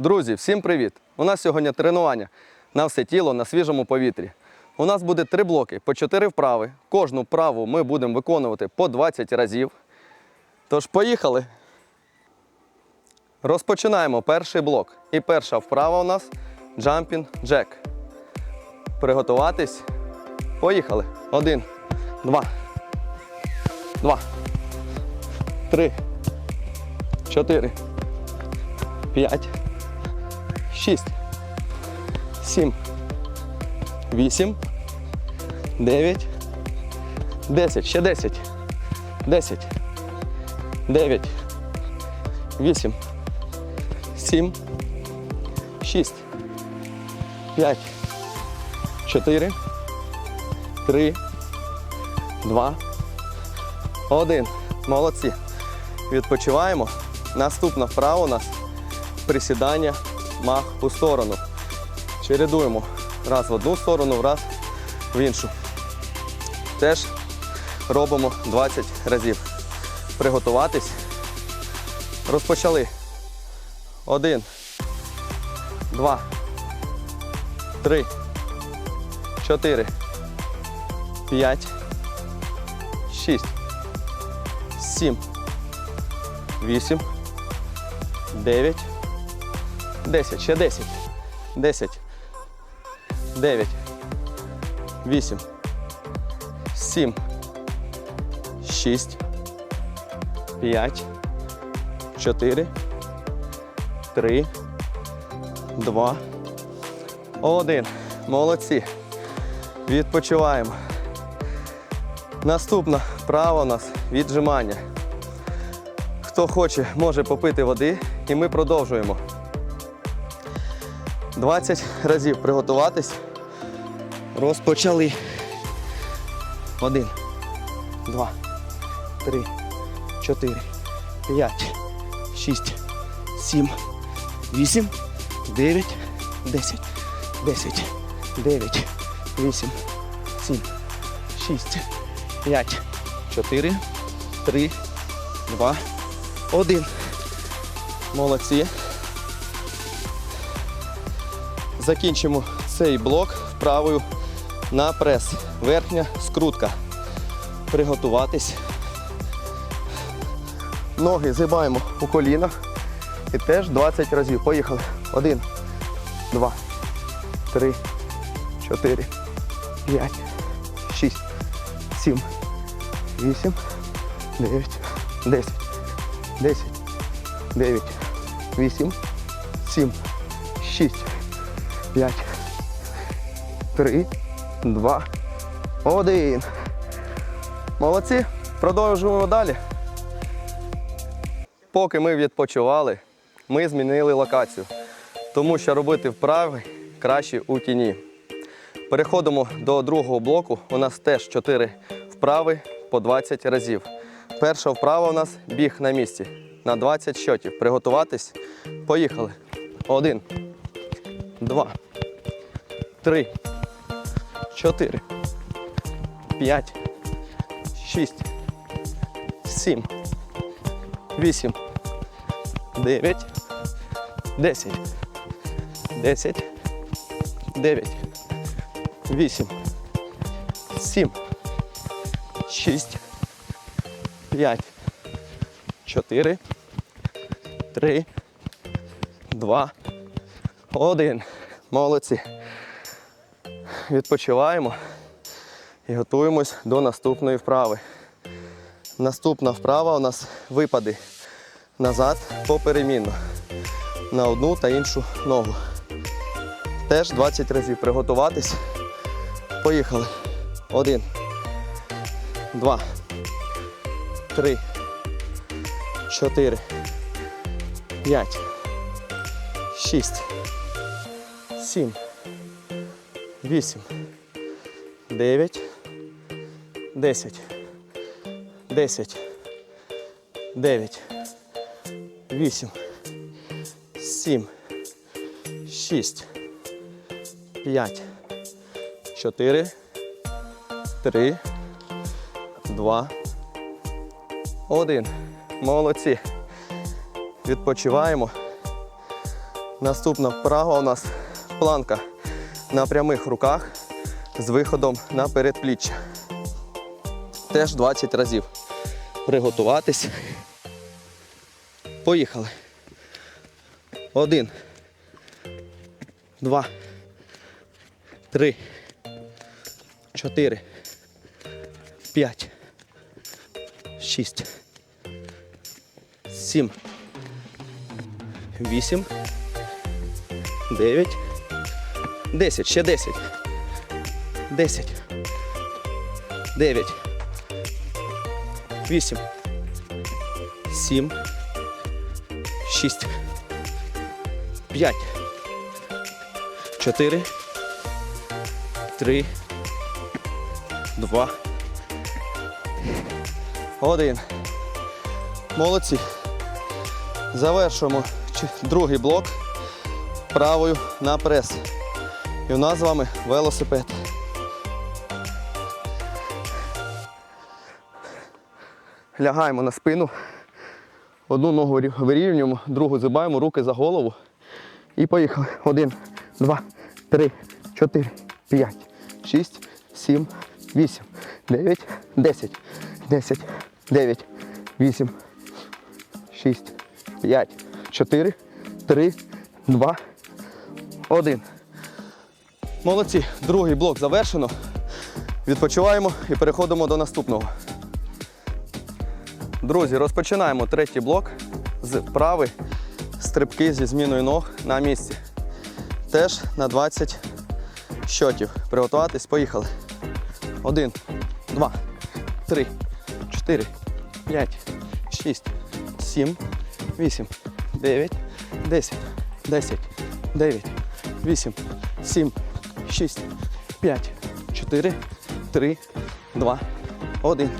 Друзі, всім привіт! У нас сьогодні тренування на все тіло на свіжому повітрі. У нас буде три блоки по 4 вправи. Кожну вправу ми будемо виконувати по 20 разів. Тож, поїхали! Розпочинаємо перший блок. І перша вправа у нас Jumping Jack. Приготуватись. Поїхали. Один, два, два, три, чотири, п'ять, шість, сім, вісім, дев'ять, десять. Ще десять. Десять. Дев'ять. Вісім. Сім. Шість. П'ять. Чотири. Три. Два. Один. Молодці. Відпочиваємо. Наступна вправа у нас присідання мах у сторону. Чередуємо раз в одну сторону, раз в іншу. Теж робимо 20 разів. Приготуватись. Розпочали. Один, два, три, чотири, п'ять, шість, сім, вісім, дев'ять, десять. Ще десять. Десять. Дев'ять. Вісім. Сім. Шість. П'ять. Чотири. Три. Два. Один. Молодці. Відпочиваємо. Наступна вправа у нас віджимання. Хто хоче, може попити води, і ми продовжуємо. 20 разів приготуватись. Розпочали. Один, два, три, чотири, п'ять, шість, сім, вісім, дев'ять, десять, десять, дев'ять, вісім, сім, шість, п'ять, чотири, три, два, один. Молодці. Закінчимо цей блок вправою на прес. Верхня скрутка. Приготуватись. Ноги згибаємо у колінах. І теж 20 разів. Поїхали. Один, два, три, чотири, п'ять, шість, сім, вісім, дев'ять, десять, десять, дев'ять, вісім, сім, шість. 5, 3, 2, 1. Молодці. Продовжуємо далі. Поки ми відпочивали, ми змінили локацію, тому що робити вправи краще у тіні. Переходимо до другого блоку. У нас теж 4 вправи по 20 разів. Перша вправа у нас біг на місці на 20 щотів. Приготуватись. Поїхали. Один два, три, чотири, п'ять, шість, сім, вісім, дев'ять, десять, десять, дев'ять, вісім, сім, шість, п'ять, чотири, три, два. Один. Молодці. Відпочиваємо і готуємось до наступної вправи. Наступна вправа у нас випади назад поперемінно на одну та іншу ногу. Теж 20 разів приготуватись. Поїхали. Один. Два. Три. Чотири. П'ять. Шість. Сім. Вісім. Дев'ять. Десять. Десять. Дев'ять. Вісім. Сім. Шість. П'ять. Чотири. Три. Два. Один. Молодці. Відпочиваємо. Наступна вправа у нас планка на прямих руках з виходом на передпліччя. Теж 20 разів. Приготуватись. Поїхали. Один. Два. Три. Чотири. П'ять. Шість. Сім. Вісім. Дев'ять. Десять. Ще десять. Десять. Дев'ять. Вісім. Сім. Шість. П'ять. Чотири. Три. Два. Один. Молодці. Завершуємо другий блок правою на прес. І у нас з вами велосипед. Лягаємо на спину. Одну ногу вирівнюємо, другу зибаємо, руки за голову. І поїхали. Один, два, три, чотири, п'ять, шість, сім, вісім, дев'ять, десять. Десять, дев'ять, вісім, шість, п'ять, чотири, три, два, один. Молодці. Другий блок завершено. Відпочиваємо і переходимо до наступного. Друзі, розпочинаємо третій блок з вправи стрибки зі зміною ног на місці. Теж на 20 щотів. Приготуватись, поїхали. Один, два, три, чотири, п'ять, шість, сім, вісім, дев'ять, десять, десять, дев'ять, вісім, сім, шість, п'ять, чотири, три, два, один.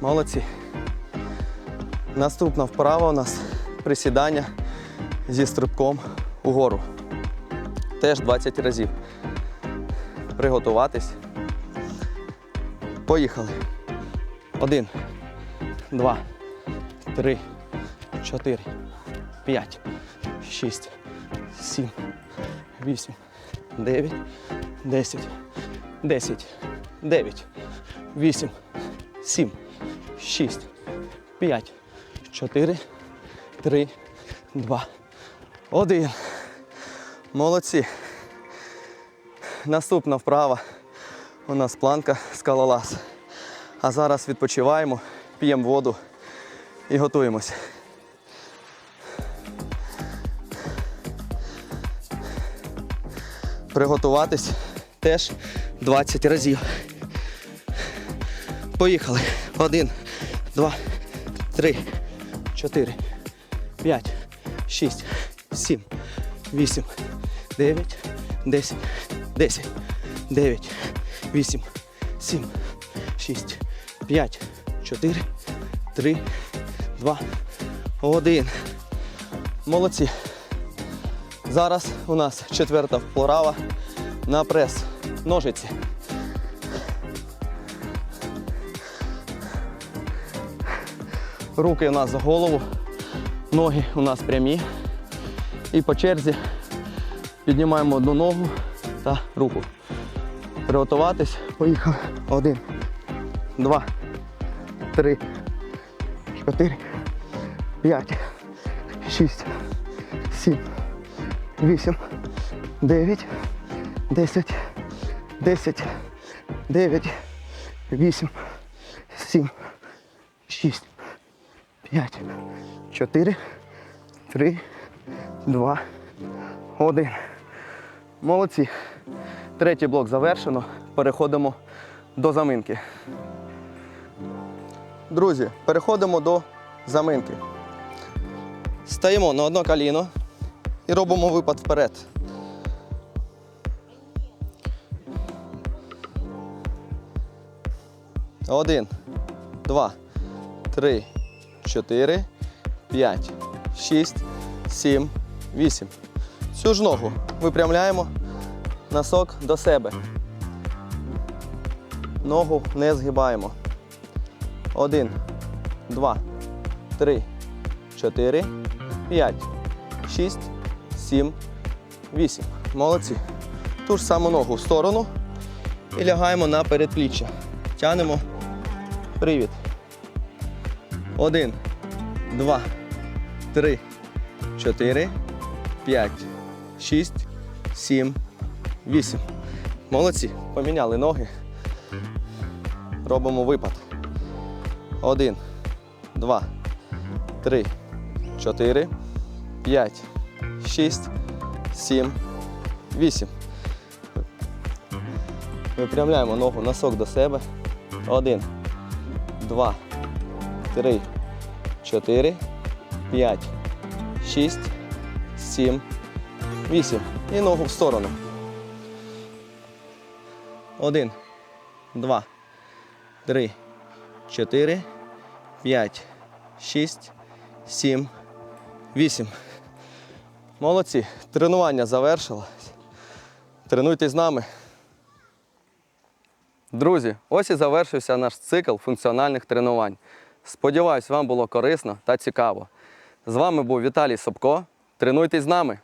Молодці. Наступна вправа у нас присідання зі стрибком угору. Теж 20 разів. Приготуватись. Поїхали. Один, два, три, чотири, п'ять, шість, сім, вісім, дев'ять, десять, десять, дев'ять, вісім, сім, шість, п'ять, чотири, три, два, один. Молодці. Наступна вправа. У нас планка скалолаз. А зараз відпочиваємо, п'ємо воду і готуємося. Приготуватись теж 20 разів. Поїхали. Один, два, три, чотири, п'ять, шість, сім, вісім, дев'ять, десять, десять, дев'ять, вісім, сім, шість, п'ять, чотири, три, два, один. Молодці. Зараз у нас четверта вправа на прес. Ножиці. Руки у нас за голову, ноги у нас прямі. І по черзі піднімаємо одну ногу та руку. Приготуватись. Поїхали. Один, два, три, чотири, п'ять, шість, сім, вісім, дев'ять, десять, десять, дев'ять, вісім, сім, шість, п'ять, чотири, три, два, один. Молодці. Третій блок завершено. Переходимо до заминки. Друзі, переходимо до заминки. Стаємо на одно коліно і робимо випад вперед. Один, два, три, чотири, п'ять, шість, сім, вісім. Цю ж ногу випрямляємо носок до себе. Ногу не згибаємо. Один, два, три, чотири, п'ять, шість, сім, вісім. Молодці. Ту ж саму ногу в сторону і лягаємо на передпліччя. Тянемо. Привід. Один, два, три, чотири, п'ять, шість, сім, вісім. Молодці. Поміняли ноги. Робимо випад. Один, два, три, чотири, п'ять, шість, сім, вісім. Випрямляємо ногу носок до себе. Один, два, три, чотири, п'ять, шість, сім, вісім. І ногу в сторону. Один, два, три, чотири, п'ять, шість, сім, вісім. Молодці. Тренування завершилось. Тренуйтесь з нами. Друзі, ось і завершився наш цикл функціональних тренувань. Сподіваюсь, вам було корисно та цікаво. З вами був Віталій Собко. Тренуйтесь з нами!